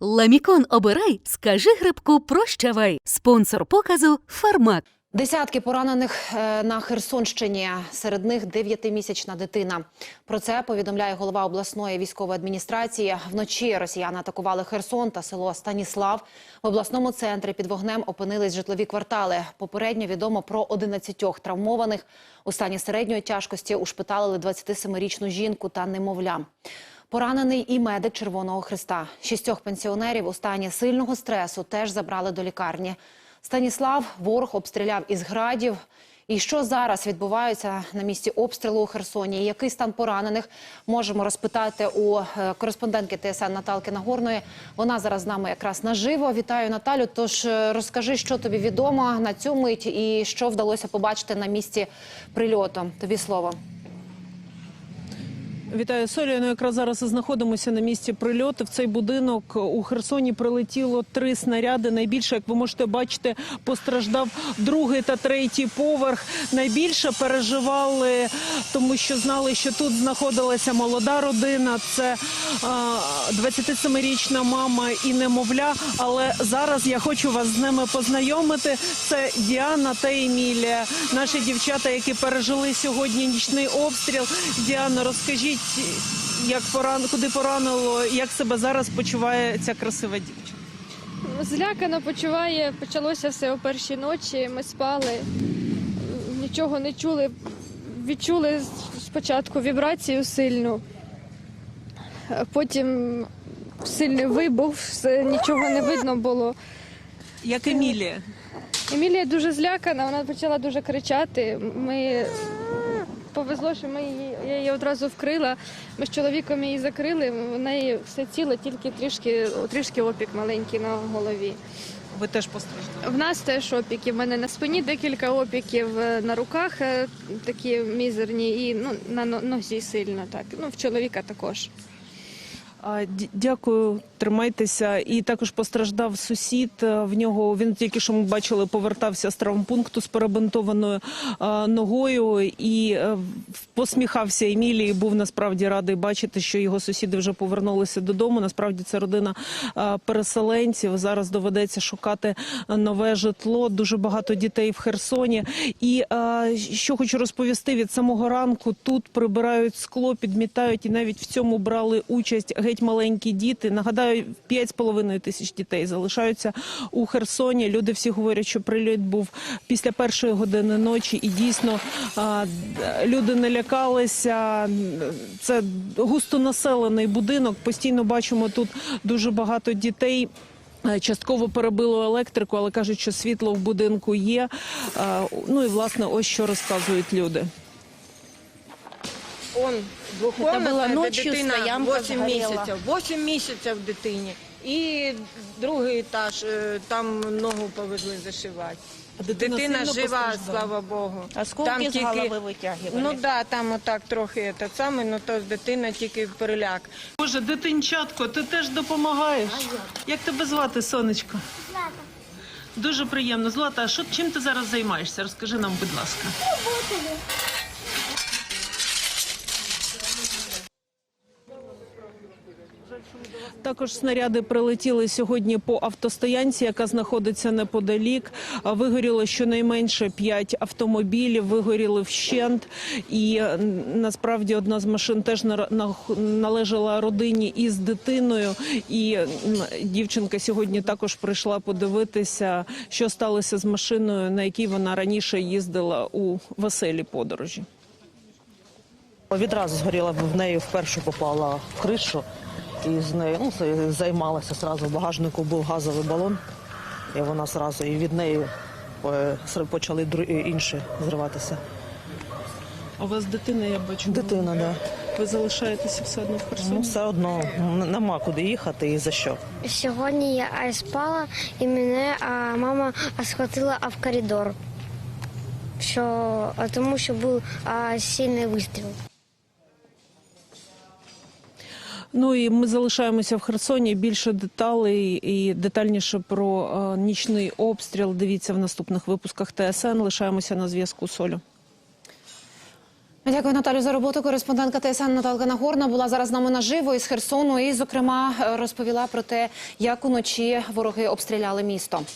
Ламікон обирай, скажи грибку прощавай. Спонсор показу Фармак. Десятки поранених е, на Херсонщині. Серед них дев'ятимісячна дитина. Про це повідомляє голова обласної військової адміністрації. Вночі росіяни атакували Херсон та село Станіслав. В обласному центрі під вогнем опинились житлові квартали. Попередньо відомо про 11 травмованих. У стані середньої тяжкості ушпиталили 27-річну жінку та немовля. Поранений і медик Червоного Христа. Шістьох пенсіонерів у стані сильного стресу теж забрали до лікарні. Станіслав ворог обстріляв із градів. І що зараз відбувається на місці обстрілу у Херсоні? Який стан поранених можемо розпитати у е, кореспондентки ТСН Наталки Нагорної. Вона зараз з нами якраз наживо. Вітаю Наталю. Тож е, розкажи, що тобі відомо на цю мить і що вдалося побачити на місці прильоту. Тобі слово. Вітаю Солі. Ну, якраз зараз і знаходимося на місці прильоту. В цей будинок у Херсоні прилетіло три снаряди. Найбільше, як ви можете бачити, постраждав другий та третій поверх. Найбільше переживали, тому що знали, що тут знаходилася молода родина. Це а, 27-річна мама і немовля. Але зараз я хочу вас з ними познайомити. Це Діана та Емілія, наші дівчата, які пережили сьогодні нічний обстріл. Діана, розкажіть, як поран... куди поранило, як себе зараз почуває ця красива дівчина? Злякано почуває, почалося все о першій ночі. Ми спали, нічого не чули. Відчули спочатку вібрацію сильну, потім сильний вибух, нічого не видно було. Як Емілія? Емілія дуже злякана, вона почала дуже кричати. Ми повезло, що ми її, я її одразу вкрила. Ми з чоловіком її закрили, в неї все ціле, тільки трішки, трішки опік маленький на голові. Ви теж постраждали. В нас теж опіки. В мене на спині декілька опіків, е, на руках е, такі мізерні, і ну, на но- нозі сильно так. Ну, в чоловіка також. Дякую, тримайтеся. І також постраждав сусід. Е, В нього він тільки що ми бачили, повертався з травмпункту з перебинтованою ногою і е, посміхався Емілії. Був насправді радий бачити, що його сусіди вже повернулися додому. Насправді це родина переселенців. Зараз доведеться шукати нове житло. Дуже багато дітей в Херсоні. І що хочу розповісти від самого ранку. Тут прибирають скло, підмітають і навіть в цьому брали участь геть маленькі діти. Нагадаю, 5,5 тисяч дітей залишаються у Херсоні. Люди всі говорять, що прильот був після першої години ночі, і дійсно люди не лякалися. Це густонаселений будинок. Постійно бачимо тут дуже багато дітей. Частково перебило електрику, але кажуть, що світло в будинку є. Ну і власне, ось що розказують люди. Он двухкомнатная, ночью, дитина стоянка 8 згоріла. місяців. 8 місяців дитині. І другий етаж, е, там ногу повезли зашивати. Дитина, сильно жива, постраждала? слава Богу. Осколки з голови витягували. Ну да, там отак трохи те саме, ну то дитина тільки переляк. Боже, дитинчатко, ти теж допомагаєш. як? тебе звати, сонечко? Злата. Дуже приємно. Злата, а що чим ти зараз займаєшся? Розкажи нам, будь ласка. Також снаряди прилетіли сьогодні по автостоянці, яка знаходиться неподалік. Вигоріло щонайменше 5 автомобілів, вигоріли вщент. І насправді одна з машин теж на- на- належала родині із дитиною. І дівчинка сьогодні також прийшла подивитися, що сталося з машиною, на якій вона раніше їздила у веселі подорожі. Відразу згоріла в неї вперше попала в кришу і з нею ну, займалася зразу. В багажнику був газовий балон, і вона зразу і від неї е, почали інші зриватися. У вас дитина, я бачу. Дитина, да. Ви залишаєтеся все одно в Херсоні? Ну все одно нема куди їхати і за що. Сьогодні я спала і мене а, мама схватила в коридор, що, тому що був а, сильний вистріл. Ну і ми залишаємося в Херсоні. Більше деталей і детальніше про е, нічний обстріл. Дивіться в наступних випусках ТСН. Лишаємося на зв'язку. Солю. Дякую, Наталю, за роботу. Кореспондентка ТСН Наталка Нагорна була зараз з нами наживо із Херсону і, зокрема, розповіла про те, як уночі вороги обстріляли місто.